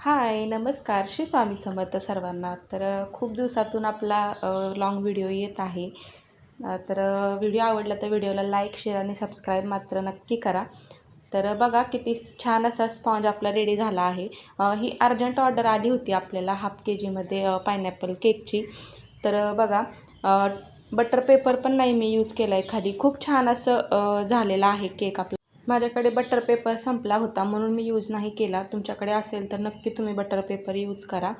हाय नमस्कार. श्री स्वामी समर्थ सर्वांना. तर खूप दिवसातून आपला लॉंग व्हिडिओ येत आहे. तर व्हिडिओ आवडला तर व्हिडिओला लाईक शेअर आणि सबस्क्राईब मात्र नक्की करा. तर बघा किती छान असा स्पॉन्ज आपला रेडी झाला आहे. ही अर्जंट ऑर्डर आली होती आपल्याला हाफ के जीमध्ये पायनॅपल केकची तर बघा बटर पेपर पण नाही मी यूज केला. आहे खाली खूप छान असं झालेलं आहे केक आपला. माझ्याकडे बटर पेपर संपला होता म्हणून मी यूज नाही केला. तुमच्याकडे असेल तर नक्की तुम्ही बटर पेपर यूज करा.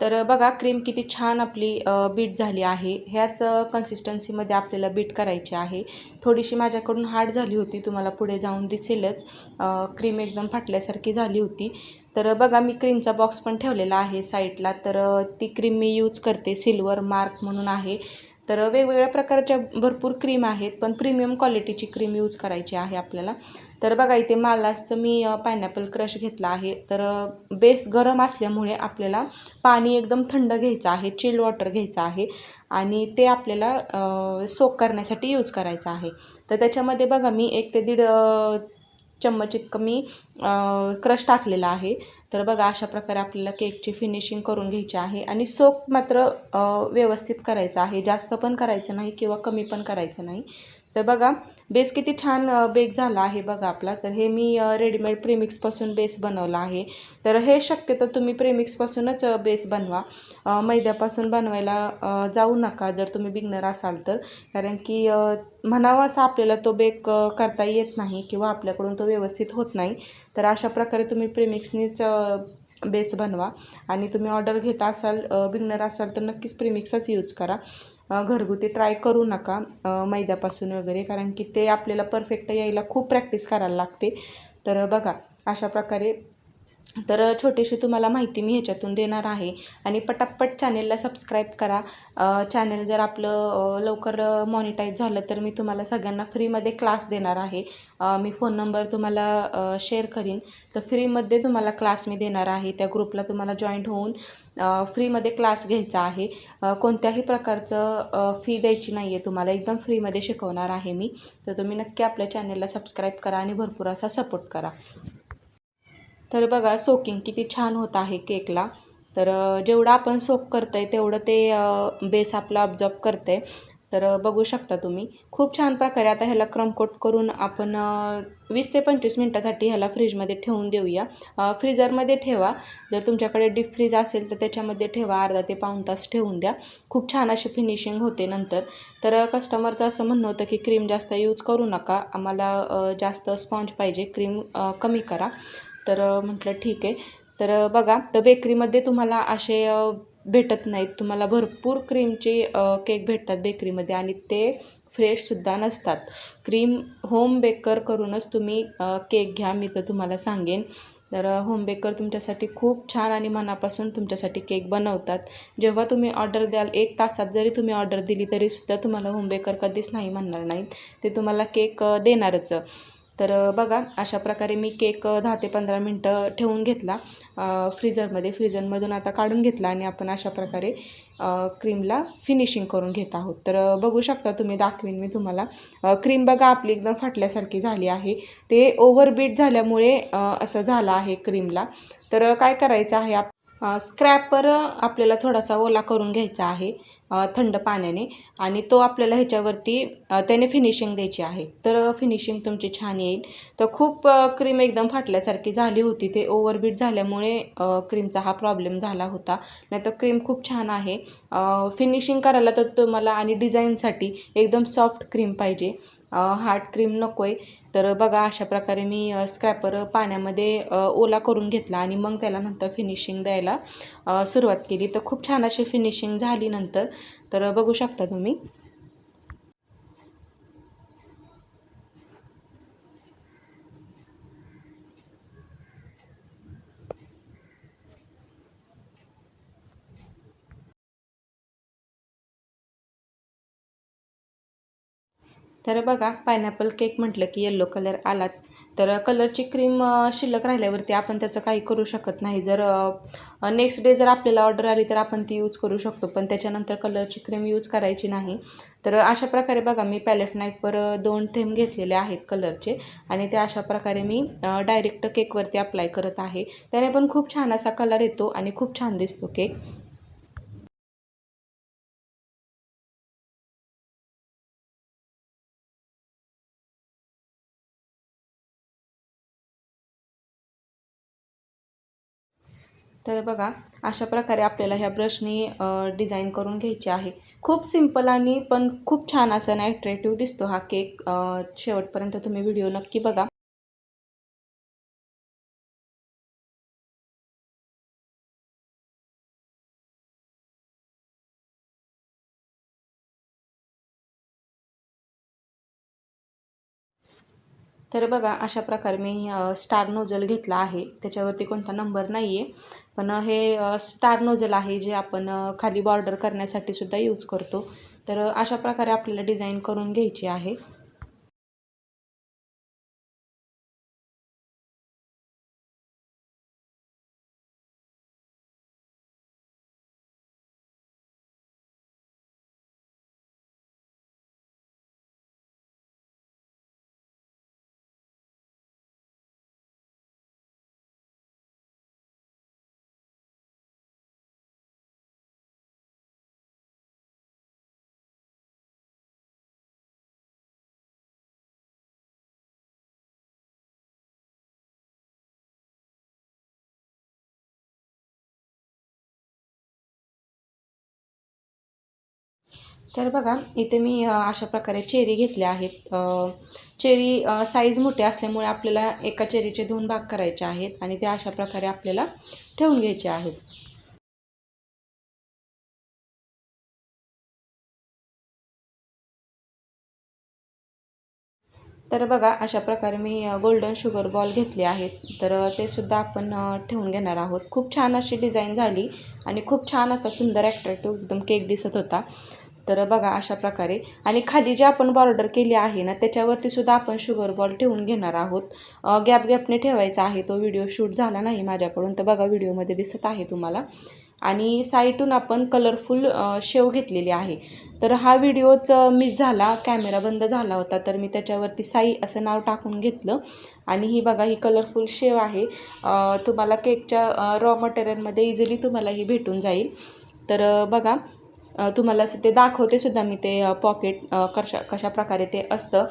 तर बघा क्रीम किती छान आपली बीट झाली आहे. ह्याच कन्सिस्टन्सीमध्ये आपल्याला बीट करायची आहे. थोडीशी माझ्याकडून हार्ड झाली होती तुम्हाला पुढे जाऊन दिसेलच. क्रीम एकदम फाटल्यासारखी झाली होती. तर बघा मी क्रीमचा बॉक्स पण ठेवलेला आहे साईडला तर ती क्रीम मी यूज करते सिल्वर मार्क म्हणून आहे. तर वेगवेगळ्या प्रकारच्या भरपूर क्रीम आहेत पण प्रीमियम क्वालिटीची क्रीम यूज करायची आहे आपल्याला. तर बघा इथे मालासचं मी पायनॅपल क्रश घेतला आहे. तर बेस गरम असल्यामुळे आपल्याला पाणी एकदम थंड घ्यायचं आहे चिल्ड वॉटर घ्यायचं आहे आणि ते आपल्याला सोक करण्यासाठी यूज करायचं आहे. तर त्याच्यामध्ये बघा मी एक ते दीड चम्मच इतकं मी क्रश टाकलेला आहे. तर बघा अशा प्रकारे आपल्याला केकची फिनिशिंग करून घ्यायची आहे. आणि सोप मात्र व्यवस्थित करायचं आहे. जास्त पण करायचं नाही किंवा कमी पण करायचं नाही. तर बघा बेस किती छान बेक झाला आहे बघा आपला. तर हे मी रेडीमेड प्रेमिक्सपासून बेस बनवला आहे. तर हे शक्यतो तुम्ही प्रेमिक्सपासूनच बेस बनवा. मैद्यापासून बनवायला जाऊ नका जर तुम्ही बिगनर असाल तर. कारण की म्हणावा असा आपल्याला तो बेक करता येत नाही किंवा आपल्याकडून तो व्यवस्थित होत नाही. तर अशा प्रकारे तुम्ही प्रेमिक्सनीच बेस बनवा. आणि तुम्ही ऑर्डर घेता असाल बिगनर असाल तर नक्कीच प्रिमिक्सच यूज करा. घरगुती ट्राय करू नका मैद्यापासून वगैरे कारण की ते आपल्याला परफेक्ट यायला खूप प्रॅक्टिस करायला लागते. तर बघा अशा प्रकारे तर छोटीशी तुम्हाला माहिती मी ह्याच्यातून देणार आहे. आणि पटापट चॅनेलला सबस्क्राईब करा. चॅनेल जर आपलं लवकर मॉनिटाईज झालं तर मी तुम्हाला सगळ्यांना फ्रीमध्ये क्लास देणार आहे. मी फोन नंबर तुम्हाला शेअर करीन. तर फ्रीमध्ये तुम्हाला क्लास मी देणार आहे. त्या ग्रुपला तुम्हाला जॉईंट होऊन फ्रीमध्ये क्लास घ्यायचा आहे. कोणत्याही प्रकारचं फी द्यायची नाही आहे तुम्हाला. एकदम फ्रीमध्ये शिकवणार आहे मी. तर तुम्ही नक्की आपल्या चॅनेलला सबस्क्राईब करा आणि भरपूर असा सपोर्ट करा. तर बघा सोकिंग किती छान होत आहे केकला. तर जेवढं आपण सोक करतं आहे तेवढं ते बेस आपला ऑब्झॉर्ब आहे तर बघू शकता तुम्ही. खूप छान प्रकारे आता ह्याला क्रमकोट करून आपण वीस ते पंचवीस मिनटासाठी ह्याला फ्रीजमध्ये ठेवून देऊया. फ्रीजरमध्ये ठेवा. जर तुमच्याकडे डीप फ्रीज असेल तर त्याच्यामध्ये ठेवा. अर्धा ते पाऊण तास ठेवून द्या. खूप छान अशी फिनिशिंग होते नंतर. तर कस्टमरचं असं म्हणणं होतं की क्रीम जास्त यूज करू नका. आम्हाला जास्त स्पॉन्ज पाहिजे. क्रीम कमी करा. तर म्हटलं ठीक आहे. तर बघा तर बेकरीमध्ये तुम्हाला असे भेटत नाहीत. तुम्हाला भरपूर क्रीमचे केक भेटतात बेकरीमध्ये आणि ते फ्रेशसुद्धा नसतात. क्रीम होम बेकर करूनच तुम्ही केक घ्या मी तर तुम्हाला सांगेन. तर होम बेकर तुमच्यासाठी खूप छान आणि मनापासून तुमच्यासाठी केक बनवतात. जेव्हा तुम्ही ऑर्डर द्याल एक तासात जरी तुम्ही ऑर्डर दिली तरीसुद्धा तुम्हाला होम बेकर कधीच नाही म्हणणार नाहीत. ते तुम्हाला केक देणारच. तर बघा अशा प्रकारे मी केक दहा ते पंधरा मिनटं ठेवून घेतला. फ्रीजरमध्ये फ्रीजरमधून आता काढून घेतला आणि आपण अशा प्रकारे क्रीमला फिनिशिंग करून घेत आहोत. तर बघू शकता तुम्ही दाखवीन मी तुम्हाला. क्रीम बघा आपली एकदम फाटल्यासारखी झाली आहे. ते ओव्हरबीट झाल्यामुळे असं झालं आहे क्रीमला. तर काय करायचं आहे आप स्क्रॅपर आपल्याला थोडासा ओला करून घ्यायचा आहे. थंड पाण्याने आणि तो आपल्याला ह्याच्यावरती त्याने फिनिशिंग द्यायची आहे. तर फिनिशिंग तुमची छान येईल. तर खूप क्रीम एकदम फाटल्यासारखी झाली होती. ते ओव्हरबीट झाल्यामुळे क्रीमचा हा प्रॉब्लेम झाला होता. नाही तर क्रीम खूप छान आहे. फिनिशिंग करायला तर तुम्हाला आणि डिझाईनसाठी एकदम सॉफ्ट क्रीम पाहिजे. हार्ड क्रीम नको आहे तर बघा अशा प्रकारे मी स्क्रॅपर पाण्यामध्ये ओला करून घेतला आणि मग त्याला नंतर फिनिशिंग द्यायला सुरुवात केली. तर खूप छान अशी फिनिशिंग झाली नंतर. तर बघू शकता तुम्ही. तर बघा पायनॅपल केक म्हटलं की येल्लो कलर आलाच. तर कलरची क्रीम शिल्लक राहिल्यावरती आपण त्याचं काही करू शकत नाही. जर नेक्स्ट डे जर आपल्याला ऑर्डर आली तर आपण ती यूज करू शकतो पण त्याच्यानंतर कलरची क्रीम यूज करायची नाही. तर अशा प्रकारे बघा मी पॅलेट नाईफवर दोन थेंब घेतलेले आहेत कलरचे आणि ते अशा प्रकारे मी डायरेक्ट केकवरती अप्लाय करत आहे. त्याने पण खूप छान असा कलर येतो आणि खूप छान दिसतो केक तर बघा अशा प्रकारे आपल्याला ह्या ब्रशनी डिझाईन करून घ्यायची आहे. खूप सिंपल आणि पण खूप छान असा ना ॲट्रॅक्टिव्ह दिसतो हा केक शेवटपर्यंत तुम्ही व्हिडिओ नक्की बघा. तर बघा अशा प्रकारे मी स्टार नोजल घेतला आहे. त्याच्यावरती कोणता नंबर नाही आहे पण हे स्टार नोजल आहे जे आपण खाली बॉर्डर करण्यासाठी सुद्धा यूज करतो. तर अशा प्रकारे आपल्याला डिझाईन करून घ्यायची आहे. तर बघा इथे मी अशा प्रकारे चेरी घेतल्या आहेत. चेरी साईज मोठी असल्यामुळे आपल्याला एका चेरीचे दोन भाग करायचे आहेत आणि ते अशा प्रकारे आपल्याला ठेवून घ्यायचे आहेत. तर बघा अशा प्रकारे मी गोल्डन शुगर बॉल घेतले आहेत. तर ते सुद्धा आपण ठेवून घेणार आहोत. खूप छान अशी डिझाईन झाली आणि खूप छान असा सुंदर ॲट्रॅक्टिव्ह एकदम केक दिसत होता. तर बघा अशा प्रकारे. आणि खाली जी आपण बॉर्डर केली आहे ना त्याच्यावरती सुद्धा आपण शुगर बॉल ठेवून घेणार आहोत. गॅप गॅपने ठेवायचा आहे तो व्हिडिओ शूट झाला नाही माझ्याकडून तर बघा व्हिडिओमध्ये दिसत आहे तुम्हाला. आणि साईटून आपण कलरफुल शेव घेतलेली आहे. तर हा व्हिडिओच मिस झाला कॅमेरा बंद झाला होता तर मी त्याच्यावरती साई असं नाव टाकून घेतलं. आणि ही बघा ही कलरफुल शेव आहे. तुम्हाला केकच्या रॉ मटेरियलमध्ये इझिली तुम्हाला ही भेटून जाईल. तर बघा तुम्हाला असं ते दाखवते सुद्धा मी ते पॉकेट कशा कशा प्रकारे ते असतं.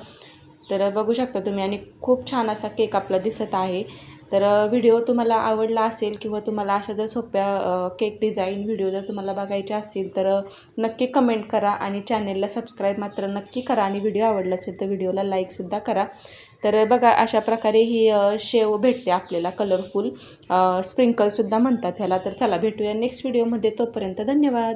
तर बघू शकता तुम्ही आणि खूप छान असा केक आपला दिसत आहे. तर व्हिडिओ तुम्हाला आवडला असेल किंवा तुम्हाला अशा जर सोप्या केक डिझाईन व्हिडिओ जर तुम्हाला बघायचे असतील तर नक्की कमेंट करा आणि चॅनेलला सबस्क्राईब मात्र नक्की करा आणि व्हिडिओ आवडला असेल तर व्हिडिओला लाईकसुद्धा करा. तर बघा अशा प्रकारे ही शेव भेटते आपल्याला कलरफुल स्प्रिंकलसुद्धा म्हणतात ह्याला. तर चला भेटूया नेक्स्ट व्हिडिओमध्ये तोपर्यंत धन्यवाद.